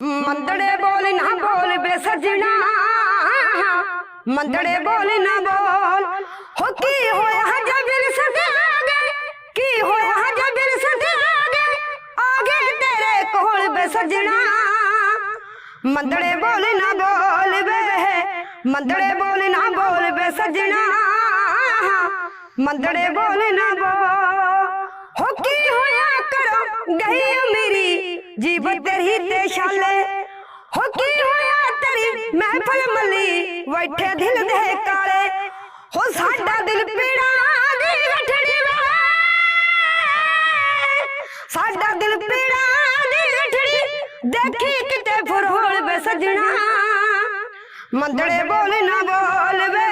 मंदड़े बोल ना बोल बे सजना मंदड़े बोल ना बोल। हो की हो हजबिल सदा आगे? की हो हजबिल सदा आगे? आगे तेरे कोल बे सजना मंदड़े बोल ना बोल बे। मंदड़े बोल ना बोल बे सजना मंदड़े बोल ना बोल। ਹੋ ਕੀ ਹੋਇਆ ਕਰੋ ਗਈ ਮੇਰੀ ਜੀਬ ਤੇਰੀ ਤੇ ਛਾਲੇ। ਹੋ ਕੀ ਹੋਇਆ ਤੇਰੀ ਮਹਿਫਲ ਮੱਲੀ ਬੈਠੇ ਦਿਲ ਦੇ ਕਾਲੇ। ਹੋ ਸਾਡਾ ਦਿਲ ਪੀੜਾ ਦੀ ਗਠੜੀ ਵੇ। ਸਾਡਾ ਦਿਲ ਪੀੜਾ ਦੀ ਗਠੜੀ ਦੇਖੀ ਕਿਤੇ ਫਰੋਲ ਵੇ ਸਜਣਾ। ਮੰਦੜੇ ਬੋਲ ਨਾ ਬੋਲ ਵੇ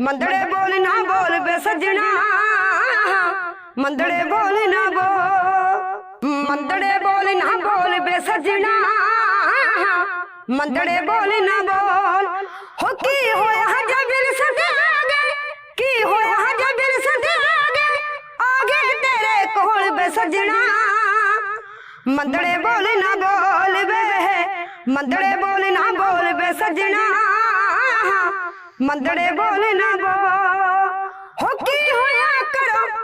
ਮੰਦੜੇ ਬੋਲ ਨਾ ਬੋਲ ਵੇ ਸਜਣਾ। मंदड़े बोल ना बो। मंदड़े बोल ना बोल बे सजना मंदड़े बोल ना बोल। हो की हो हजबिल सदा आगे, की हो हजबिल सदा आगे। आगे तेरे कोल बे सजना मंदड़े बोल ना बोल बे। मंदड़े बोल ना बोल बे सजना मंदड़े बोल ना बोल हो की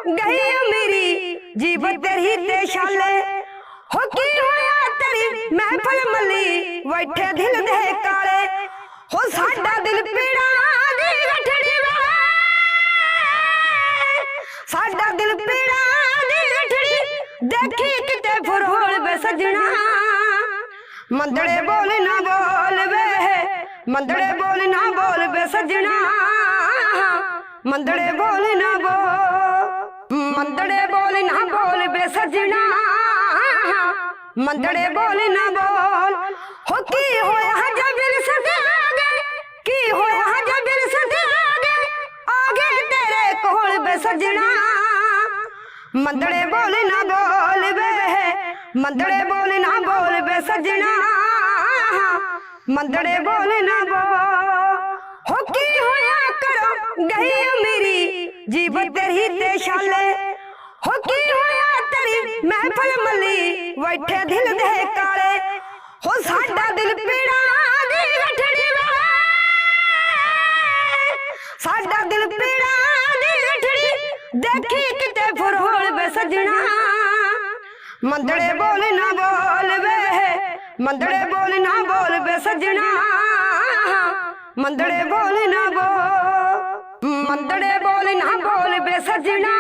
ਕੀ ਗਈ ਮੇਰੀ ਜੀਬ ਤੇਰੀ ਤੇ ਛਾਲੇ ਹੋ ਕੀ ਹੋਇਆ ਤੇਰੀ ਮਹਿਫਲ ਮੱਲੀ? ਬੈਠੇ ਦਿਲ ਦੇ ਕਾਲੇ। ਹੋ ਸਾਡਾ ਦਿਲ ਪੀੜਾ ਦੀ ਗਠੜੀ ਵੇ। ਸਾਡਾ ਦਿਲ ਪੀੜਾ ਦੀ ਗਠੜੀ ਦੇਖੀ ਕਿਤੇ ਫਰੋਲ ਵੇ ਸਜਣਾ। ਮੰਦੜੇ ਬੋਲ ਨਾ ਬੋਲ ਵੇ। ਮੰਦੜੇ ਬੋਲ ਨਾ ਬੋਲ ਵੇ ਸਜਣਾ। ਮੰਦੜੇ ਬੋਲ ਨਾ ਬੋਲ मंदड़े बोल ना बोल बे सजना मंदड़े बोल ना बोल, हो की हो जबिल सदे आगे, की हो जबिल सदे आगे आगे तेरे कोल बे सजना मंदड़े बोल ना बोल बे, मंदड़े बोल ना बोल बे सजना मंदड़े बोल ना बोल, हो की होया करो गई मेरी जीव तेरी ते शाले होकी होया तेरी मली बैठे दिल दे काले। हो साडा दिल पीड़ा दी गठड़ी साडा दिल पीड़ा दी गठड़ी, देखी किते फुरहोल बे सजना। मंदड़े बोल ना बोल बे मंदड़े बोल ना बोल बे सजना। मंदड़े बोल ना बोल मंदड़े बोल ना बोल बे सजना।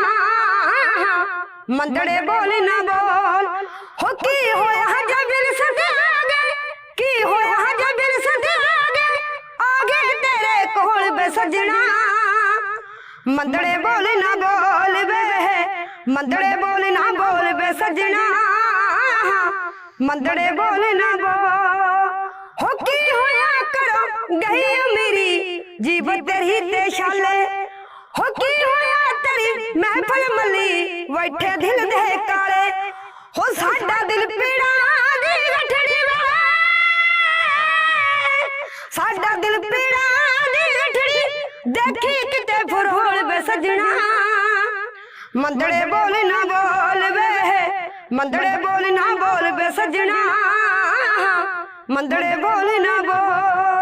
मंदड़े बोल न बोल। हो की हो यहाँ जब सके आगे? की हो यहाँ जब सके आगे? आगे तेरे कोल बे सजना। मंदड़े बोल न बोल बे। मंदड़े बोल न बोल बे सजना। मंदड़े बोल न बोल। हो की हो यहाँ करो गई मेरी जीव तेरी ते शाले। ਹੋ ਕੀ ਹੋਇਆ ਤੇਰੀ ਮਹਿਫਲ ਮੱਲੀ, ਬੈਠੇ ਦਿਲ ਦੇ ਕਾਲੇ। ਹੋ ਸਾਡਾ ਦਿਲ ਪੀੜਾ ਦੀ ਗਠੜੀ ਵੇ। ਸਾਡਾ ਦਿਲ ਪੀੜਾ ਦੀ ਗਠੜੀ ਦੇਖੀ ਕਿਤੇ ਫਰੋਲ ਵੇ ਸਜਣਾ। ਮੰਦੜੇ ਬੋਲ ਨਾ ਬੋਲ ਵੇ, ਮੰਦੜੇ ਬੋਲ ਨਾ ਬੋਲ ਵੇ ਸਜਣਾ। ਮੰਦੜੇ ਬੋਲ ਨਾ ਬੋਲ